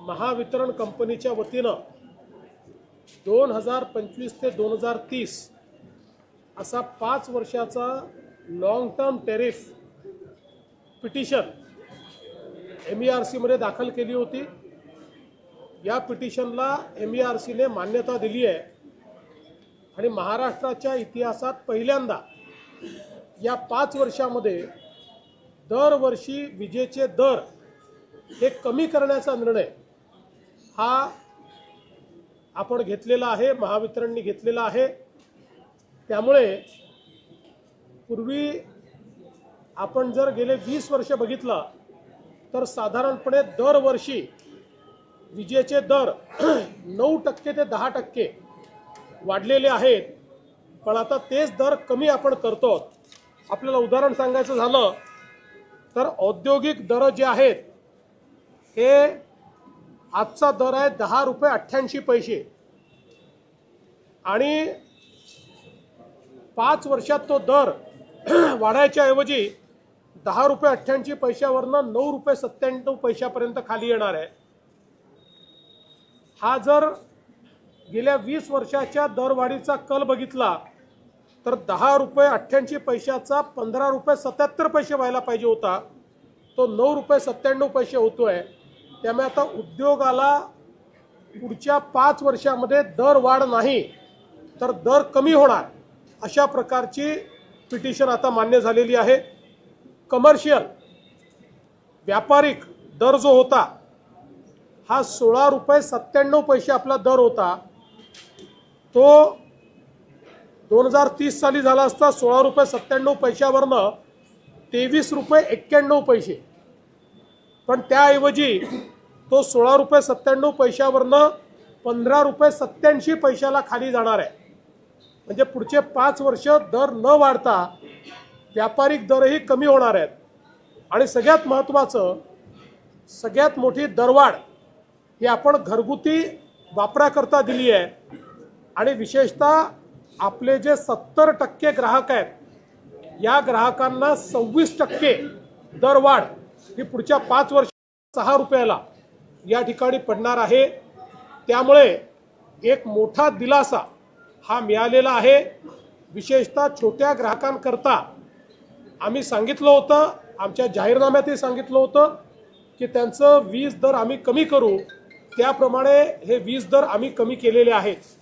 महावितरण कंपनीच्या वतीनं दोन हजार पंचवीस ते दोन हजार तीस असा पाच वर्षाचा long term tariff petition M E R सीमध्ये दाखल केली होती. या पिटिशनला एम ई आर सीने मान्यता दिली आहे. आणि महाराष्ट्राच्या इतिहासात पहिल्यांदा या पाच वर्षामध्ये दरवर्षी विजेचे दर हे कमी करण्याचा निर्णय हा आपण घेतलेला आहे महावितरणने घेतलेला आहे. त्यामुळे पूर्वी आपण जर गेले वीस वर्ष बघितलं तर साधारणपणे दरवर्षी विजेचे दर नऊ टक्के ते दहा टक्के वाढलेले आहेत. पण आता तेच दर कमी आपण करतो. आपल्याला उदाहरण सांगायचं झालं तर औद्योगिक दर जे आहेत हे आजचा दर आहे दहा रुपये अठ्ठ्याऐंशी पैसे. आणि पाच वर्षात तो दर वाढायच्या ऐवजी दहा रुपये अठ्ठ्याऐंशी पैशावरनं नऊ रुपये सत्त्याण्णव पैशापर्यंत खाली येणार आहे. हा जर गेल्या वीस वर्षाच्या दरवाढीचा कल बघितला तर दहा रुपये अठ्ठ्याऐंशी पैशाचा पंधरा रुपये सत्याहत्तर पैसे व्हायला पाहिजे होता. तो नऊ रुपये सत्त्याण्णव पैसे होतो आहे त्यामुळे आता उद्योगाला पुढच्या पाच वर्षामध्ये दर वाढ नाही तर दर कमी होणार अशा प्रकारची पिटिशन आता मान्य झालेली आहे. कमर्शियल व्यापारिक दर जो होता हा सोळा रुपये सत्त्याण्णव पैसे आपला दर होता तो दोन हजार तीस साली झाला असता सोळा रुपये सत्त्याण्णव पैशावरनं तेवीस रुपये एक्क्याण्णव पैसे. पण त्याऐवजी तो सोळा रुपये सत्त्याण्णव पैशावरनं पंधरा रुपये सत्त्याऐंशी पैशाला खाली जाणार आहे. म्हणजे पुढचे पाच वर्ष दर न वाढता व्यापारिक दरही कमी होणार आहेत. आणि सगळ्यात महत्त्वाचं सगळ्यात मोठी दरवाढ ही आपण घरगुती वापराकरता दिली आहे. आणि विशेषतः आपले जे सत्तर टक्के ग्राहक आहेत या ग्राहकांना सव्वीस टक्के दरवाढ ही पुढच्या पाच वर्ष सहा रुपयाला या ठिकाणी पडणार आहे. त्यामुळे एक मोठा दिलासा हा मिळालेला आहे. विशेषतः छोट्या ग्राहकांकरता आम्ही सांगितलं होतं आमच्या जाहीरनाम्यातही सांगितलं होतं की त्यांचं वीज दर आम्ही कमी करू. त्याप्रमाणे हे वीज दर आम्ही कमी केलेले आहेत.